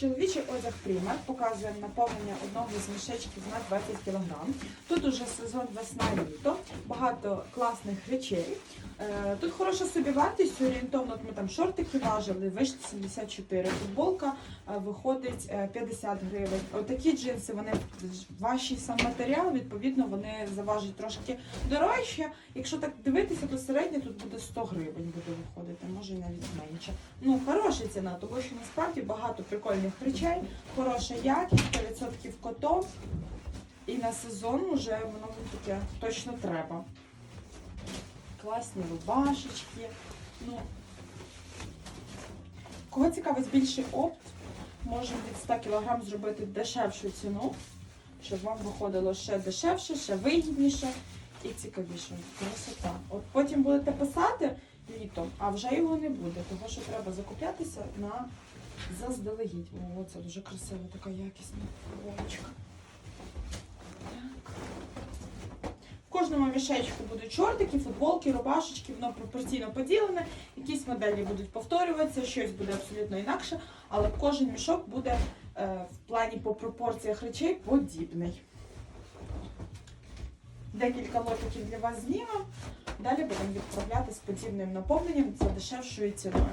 Чоловічий одяг Пример показує наповнення одного з мішечків на 20 кг. Тут уже сезон весна-літо, багато класних речей. Е, Тут хороша собівартість, орієнтовно ми там шортики важили, вийшли 74, футболка е, виходить е, 50 гривень. Отакі джинси, вони ваші сам матеріал, відповідно, вони заважать трошки дорожче. Якщо так дивитися, то середнє тут буде 100 гривень буде виходити, може навіть менше. Ну, хороша ціна, тому що насправді багато прикольних речей, хороша якість, 100% котов. І на сезон вже воно таке точно треба. Класні рубашечки. Ну, кого цікавить більший опт, можемо від 100 кг зробити дешевшу ціну, щоб вам виходило ще дешевше, ще вигідніше і цікавіше. Красота. От потім будете писати літом, а вже його не буде, тому що треба закуплятися на заздалегідь. О, це дуже красива така якісна. Так. В кожному мішечку будуть чортики, футболки, рубашечки, воно пропорційно поділене. Якісь моделі будуть повторюватися, щось буде абсолютно інакше, але кожен мішок буде е, в плані по пропорціях речей подібний. Декілька лотиків для вас знімемо. Далі будемо відправляти з подібним наповненням за дешевшою ціною.